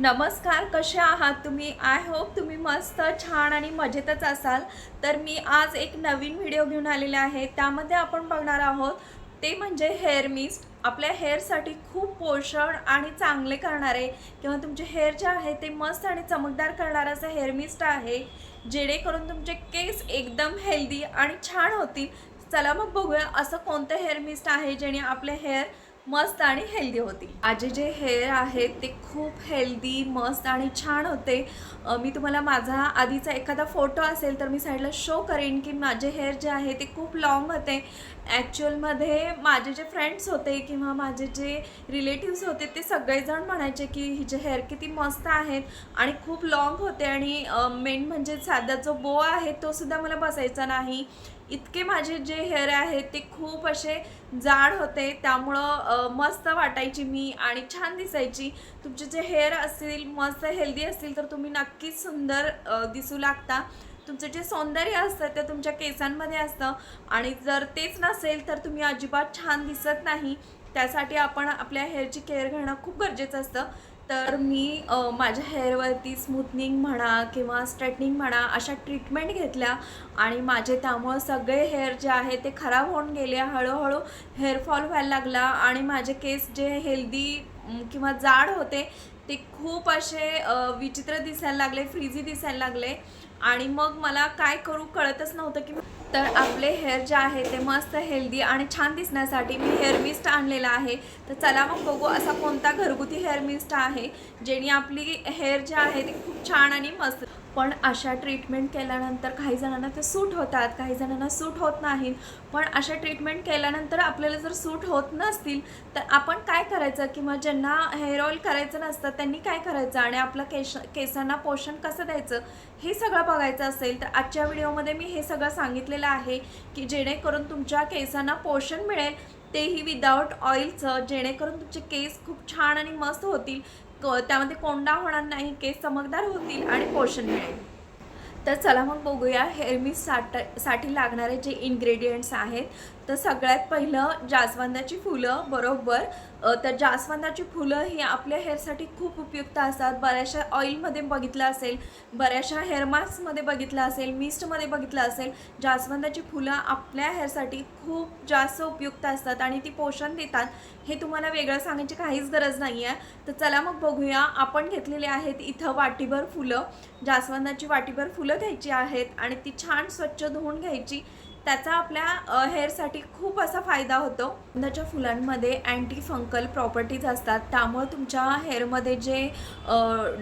नमस्कार कसे आहात तुम्ही? आय होप तुम्ही मस्त छान आणि मजेतच असाल. तर मी आज एक नवीन व्हिडिओ घेऊन आलेले आहे. त्यामध्ये आपण बघणार आहोत ते म्हणजे हेअर मिस्ट आपल्या हेअरसाठी खूप पोषण आणि चांगले करणारे किंवा तुमचे हेअर जे आहे ते मस्त आणि चमकदार करणारं असं हेअर मिस्ट आहे. जेणेकरून तुमचे केस एकदम हेल्दी आणि छान होतील. चला मग बघूया असं कोणतं हेअर मिस्ट आहे जेणे आपले हेअर मस्त आणि हेल्दी होती. माझे जे हेअर आहेत ते खूप हेल्दी मस्त आणि छान होते. मी तुम्हाला माझा आधीचा एखादा फोटो असेल तर मी साईडला शो करेन की माझे हेअर जे आहे ते खूप लॉंग होते. ॲक्च्युअलमध्ये माझे जे फ्रेंड्स होते किंवा माझे जे रिलेटिव्स होते ते सगळेजण म्हणायचे की हिचे हेअर किती मस्त आहेत आणि खूप लॉंग होते आणि मेन म्हणजे साधा जो बो आहे तो सुद्धा मला बसायचा नाही. इतके माझे जे हेअर आहेत ते खूप असे जाड होते. त्यामुळं मस्त वाटायची मी आणि छान दिसायची. तुमचे जे हेअर असतील मस्त हेल्दी असतील तर तुम्ही नक्कीच सुंदर दिसू लागता. तुमचं जे सौंदर्य असतं ते तुमच्या केसांमध्ये असतं. आणि जर तेच नसेल तर तुम्ही अजिबात छान दिसत नाही. त्यासाठी आपण आपल्या हेअरची केअर घेणं खूप गरजेचं असतं. तर मी माझ्या हेअरवरती स्मूथनिंग म्हणा किंवा स्ट्रेटनिंग म्हणा अशा ट्रीटमेंट घेतल्या आणि माझे त्यामुळं सगळे हेअर जे आहे ते खराब होऊन गेले. हळूहळू हेअरफॉल व्हायला लागला आणि माझे केस जे हेल्दी किंवा जाड होते ते खूप असे विचित्र दिसायला लागले फ्रिजी दिसायला लागले. आणि मग मला काय करू कळतच नव्हतं की तर आपले हेअर जे आहे ते मस्त हेल्दी आणि छान दिसण्यासाठी मी हेअर मिस्ट आणलेला आहे. तर चला मग बघू असा कोणता घरगुती हेअर मिस्ट आहे जेणी आपली हेअर जे आहे ते खूप छान आणि मस्त पण अशा ट्रीटमेंट केल्यानंतर काही जणांना ते सूट होतात काही जणांना सूट होत नाहीत पण अशा ट्रीटमेंट केल्यानंतर आपल्याला जर सूट होत नसतील तर आपण काय करायचं? किंवा ज्यांना हेअर ऑईल करायचं नसतं त्यांनी काय करायचं? आणि आपलं केश केसांना पोषण कसं द्यायचं? हे सगळं बघायचं असेल तर आजच्या व्हिडिओमध्ये मी हे सगळं सांगितलेलं आहे की जेणेकरून तुमच्या केसांना पोषण मिळेल तेही विदाऊट ऑइलचं जेणेकरून तुमचे केस खूप छान आणि मस्त होतील. क त्यामध्ये कोंडा होणार नाही केस चमकदार होतील आणि पोषण मिळेल. तर चला मग बघूया हेअर मिस्ट साठसाठी लागणारे जे इन्ग्रेडियंट्स आहेत तर सगळ्यात पहिलं जास्वंदाची फुलं बरोबर? तर जास्वंदाची फुलं ही आपल्या हेअरसाठी खूप उपयुक्त असतात. बऱ्याचशा ऑइलमध्ये बघितलं असेल बऱ्याचशा हेअर मास्कमध्ये बघितलं असेल मिस्टमध्ये बघितलं असेल जास्वंदाची फुलं आपल्या हेअरसाठी खूप जास्त उपयुक्त असतात आणि ती पोषण देतात. हे तुम्हाला वेगळं सांगायची काहीच गरज नाही आहे तर चला मग बघूया. आपण घेतलेली आहेत इथं वाटीभर फुलं. जास्वंदाची वाटीभर फुलं घ्यायची आहेत आणि ती छान स्वच्छ धुवून घ्यायची. त्याचा आपल्या हेअरसाठी खूप असा फायदा होतो. त्याच्या फुलांमध्ये अँटी फंकल प्रॉपर्टीज असतात. त्यामुळे तुमच्या हेअरमध्ये जे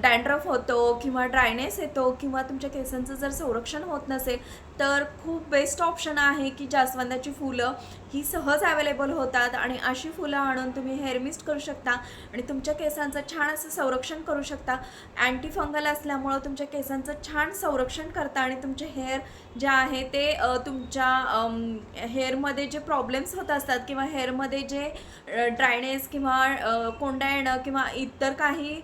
डँड्रफ होतो किंवा ड्रायनेस येतो किंवा तुमच्या केसांचं जर संरक्षण होत नसेल तर खूप बेस्ट ऑप्शन आहे की जास्वंदाची फुलं ही सहज अवेलेबल होतात आणि अशी फुलं आणून तुम्ही हेअरमिस्ट करू शकता आणि तुमच्या केसांचं छान असं संरक्षण करू शकता. अँटी फंगल असल्यामुळं तुमच्या केसांचं छान संरक्षण करता आणि तुमचे हेअर जे आहे ते तुमच्या हेअरमध्ये जे प्रॉब्लेम्स होत असतात किंवा हेअरमध्ये जे ड्रायनेस किंवा कोंडा येणं किंवा इतर काही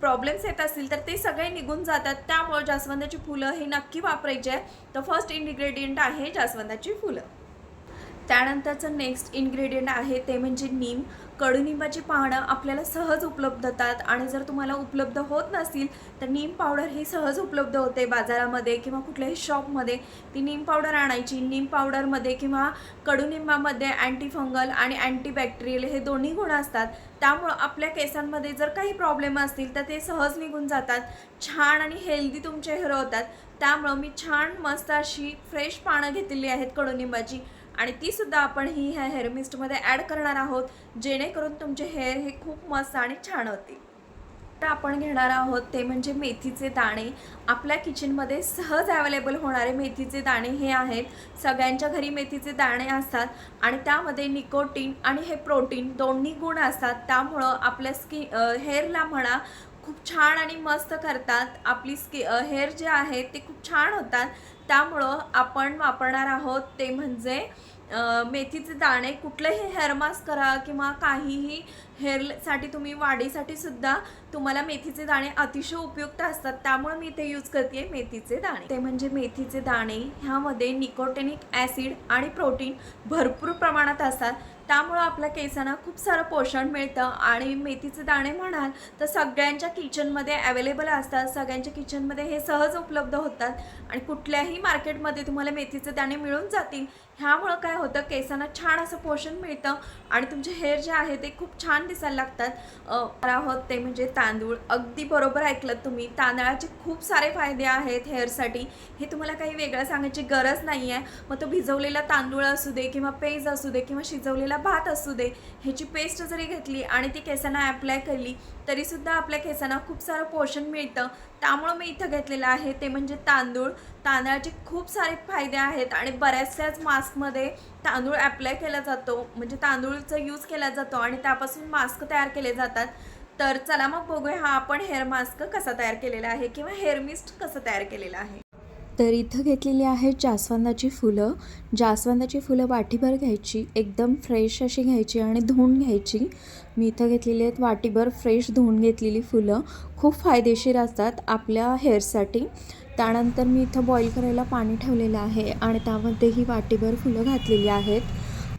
प्रॉब्लेम्स येत असतील तर ते सगळे निघून जातात. त्यामुळे जास्वंदाची फुलं हे नक्की वापरायची. आहे तर फर्स्ट इन्ग्रेडियंट आहे जास्वंदाची फुलं. त्यानंतरचं नेक्स्ट इन्ग्रेडियंट आहे ते म्हणजे नीम. कडुनिंबाची पानं आपल्याला सहज उपलब्ध होतात. आणि जर तुम्हाला उपलब्ध होत नसतील तर नीम पावडर ही सहज उपलब्ध होते बाजारामध्ये किंवा कुठल्याही शॉपमध्ये. ती नीम पावडर आणायची. नीम पावडरमध्ये किंवा कडुनिंबामध्ये अँटीफंगल आणि अँटीबॅक्टेरियल हे दोन्ही गुण असतात. त्यामुळं आपल्या केसांमध्ये जर काही प्रॉब्लेम असतील तर ते सहज निघून जातात. छान आणि हेल्दी तुमचे हेअर होतात त्यामुळं मी छान मस्त अशी फ्रेश पानं घेतलेली आहेत कडुनिंबाची. आणि ती सुद्धा आपण ही ह्या हेअर मिस्टमध्ये ॲड करणार आहोत जेणेकरून तुमचे हेअर हे खूप मस्त आणि छान होतील. तर आपण घेणार आहोत ते म्हणजे मेथीचे दाणे. आपल्या किचनमध्ये सहज अवेलेबल होणारे मेथीचे दाणे हे आहेत. सगळ्यांच्या घरी मेथीचे दाणे असतात आणि त्यामध्ये निकोटीन आणि हे प्रोटीन दोन्ही गुण असतात. त्यामुळं आपल्या स्किन हेअरला म्हणा खूप छान आणि मस्त करतात. आपली स्कि हेअर जे आहे ते खूप छान होतात. त्यामुळं आपण वापरणार आहोत ते म्हणजे मेथीचे दाणे कुठलंही हेअर मास्क करा किंवा काहीही हेअरसाठी तुम्ही वाढीसाठी सुद्धा तुम्हाला मेथीचे दाणे अतिशय उपयुक्त असतात. त्यामुळे मी इथे यूज करते मेथीचे दाणे. ते म्हणजे मेथीचे दाणे ह्यामध्ये निकोटेनिक ॲसिड आणि प्रोटीन भरपूर प्रमाणात असतात. त्यामुळं आपल्या केसांना खूप सारं पोषण मिळतं. आणि मेथीचे दाणे म्हणाल तर सगळ्यांच्या किचनमध्ये अवेलेबल असतात. सगळ्यांच्या किचनमध्ये हे सहज उपलब्ध होतात. आणि कुठल्याही मार्केटमध्ये तुम्हाला मेथीचे दाणे मिळून जातील. ह्यामुळं काय होतं केसांना छान असं पोषण मिळतं आणि तुमचे हेअर जे आहे ते खूप छान दिसायला लागतात. आहोत ते म्हणजे तांदूळ. अगदी बरोबर ऐकलं तुम्ही. तांदळाचे खूप सारे फायदे आहेत हेअरसाठी. हे तुम्हाला काही वेगळं सांगायची गरज नाही आहे. मग तो भिजवलेला तांदूळ असू दे किंवा पेज असू दे किंवा शिजवलेला भात असू दे ह्याची पेस्ट जरी घेतली आणि ती केसांना ॲप्लाय केली तरीसुद्धा आपल्या केसांना खूप सारं पोषण मिळतं. त्यामुळं मी इथं घेतलेलं आहे. ते म्हणजे तांदूळ. तांदळाचे खूप सारे फायदे आहेत आणि बऱ्याचशाच मास्कमध्ये तांदूळ ॲप्लाय केला जातो. म्हणजे तांदूळचा यूज केला जातो आणि त्यापासून मास्क तयार केले जातात. तर चला मग बघूया हा आपण हेअर मास्क कसा तयार केलेला आहे किंवा हेअर मिस्ट कसं तयार केलेलं आहे. तर इथं घेतलेली आहेत जास्वंदाची फुलं. जास्वंदाची फुलं वाटीभर घ्यायची एकदम फ्रेश अशी घ्यायची आणि धुवून घ्यायची. मी इथं घेतलेली आहेत वाटीभर फ्रेश धुवून घेतलेली फुलं. खूप फायदेशीर असतात आपल्या हेअरसाठी त्यानंतर मी इथं बॉईल करायला पाणी ठेवलेलं आहे आणि त्यामध्ये ही वाटीभर फुलं घातलेली आहेत.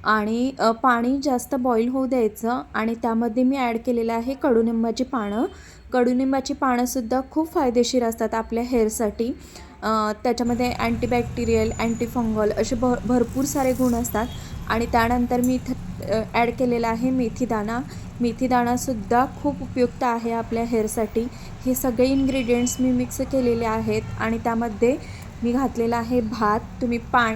आणि पाणी जास्त बॉईल होऊ द्यायचं आणि त्यामध्ये मी ॲड केलेलं आहे कडुनिंबाची पानं. कडुनिंबाची पानंसुद्धा खूप फायदेशीर असतात आपल्या हेअरसाठी. त्याच्यामध्ये अँटीबॅक्टेरियल अँटीफंगल असे भ भरपूर सारे गुण असतात. आणि त्यानंतर मी इथं ॲड केलेला आहे मेथीदाणा मेथीदाणासुद्धा खूप उपयुक्त आहे आपल्या हेअरसाठी. हे सगळे इन्ग्रेडियंट्स मी मिक्स केलेले आहेत आणि त्यामध्ये मी घातलेला आहे भात. तुम्ही पा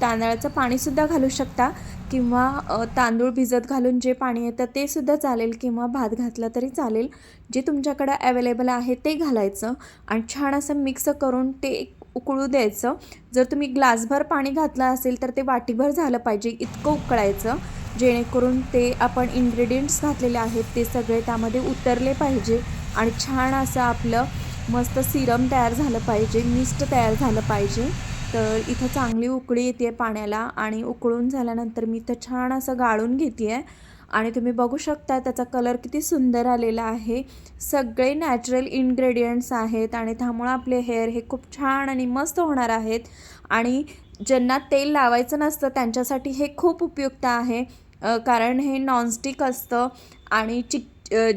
तांदळाचं पाणीसुद्धा घालू शकता. किंवा तांदूळ भिजत घालून जे पाणी येतं ते सुद्धा चालेल किंवा भात घातला तरी चालेल. जे तुमच्याकडं अवेलेबल आहे ते घालायचं आणि छान असं मिक्स करून ते एक उकळू द्यायचं. जर तुम्ही ग्लासभर पाणी घातलं असेल तर ते वाटीभर झालं पाहिजे इतकं उकळायचं. जेणेकरून ते आपण इन्ग्रेडियंट्स घातलेले आहेत ते सगळे त्यामध्ये उतरले पाहिजे आणि छान असं आपलं मस्त सिरम तयार झालं पाहिजे मिस्ट तयार झालं पाहिजे. तर इथं चांगली उकळी येते पाण्याला आणि उकळून झाल्यानंतर मी इथं छान असं गाळून घेते आहे आणि तुम्ही बघू शकता त्याचा कलर किती सुंदर आलेला आहे. सगळे नॅचरल इन्ग्रेडियंट्स आहेत आणि त्यामुळं आपले हेअर हे खूप छान आणि मस्त होणार आहेत. आणि ज्यांना तेल लावायचं नसतं त्यांच्यासाठी हे खूप उपयुक्त आहे. कारण हे नॉनस्टिक असतं आणि चिक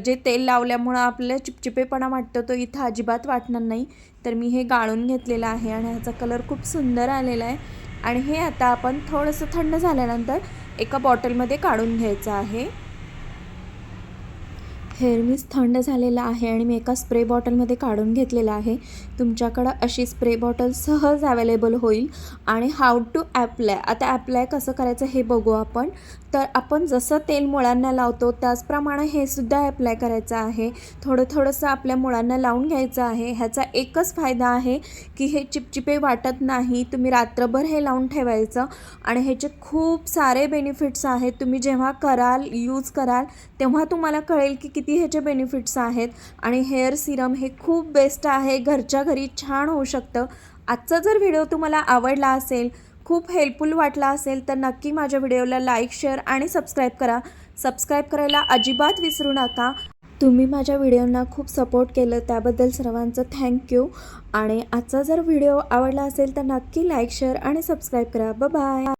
जे तेल लावल्यामुळं आपल्याला चिपचिपेपणा वाटतो तो इथं अजिबात वाटणार नाही. तर मी हे गाळून घेतलेलं आहे आणि ह्याचा कलर खूप सुंदर आलेला आहे. आणि हे आता आपण थोडंसं थंड झाल्यानंतर एका बॉटलमध्ये काढून घ्यायचं आहे. हेअर मिस थंड झालेला आहे आणि मी एका स्प्रे बॉटलमध्ये काढून घेतलेला आहे. तुमच्याकडं अशी स्प्रे बॉटल सहज अवेलेबल होईल. आणि हाऊ टू ॲप्लाय आता ॲप्लाय कसं करायचं हे बघू आपण. तर आपण जसं तेल मुळांना लावतो त्याचप्रमाणे हे सुद्धा ॲप्लाय करायचं आहे. थोडं थोडंसं आपल्या मुळांना लावून घ्यायचं आहे. ह्याचा एकच फायदा आहे की हे चिपचिपे वाटत नाही तुम्ही रात्रभर हे लावून ठेवायचं आणि ह्याचे खूप सारे बेनिफिट्स आहेत. तुम्ही जेव्हा कराल यूज कराल तेव्हा तुम्हाला कळेल की किती ह्याचे बेनिफिट्स आहेत. आणि हेअर सिरम हे खूप बेस्ट आहे. घरच्या घरी छान होऊ शकतं. आजचा जर व्हिडिओ तुम्हाला आवडला असेल खूप हेल्पफुल वाटला असेल तर नक्की माझ्या व्हिडिओला लाईक शेअर आणि सबस्क्राईब करा. सबस्क्राईब करायला अजिबात विसरू नका. तुम्ही माझ्या व्हिडिओंना खूप सपोर्ट केलं त्याबद्दल सर्वांचं थँक्यू आणि आजचा जर व्हिडिओ आवडला असेल तर नक्की लाईक शेअर आणि सबस्क्राईब करा. बाय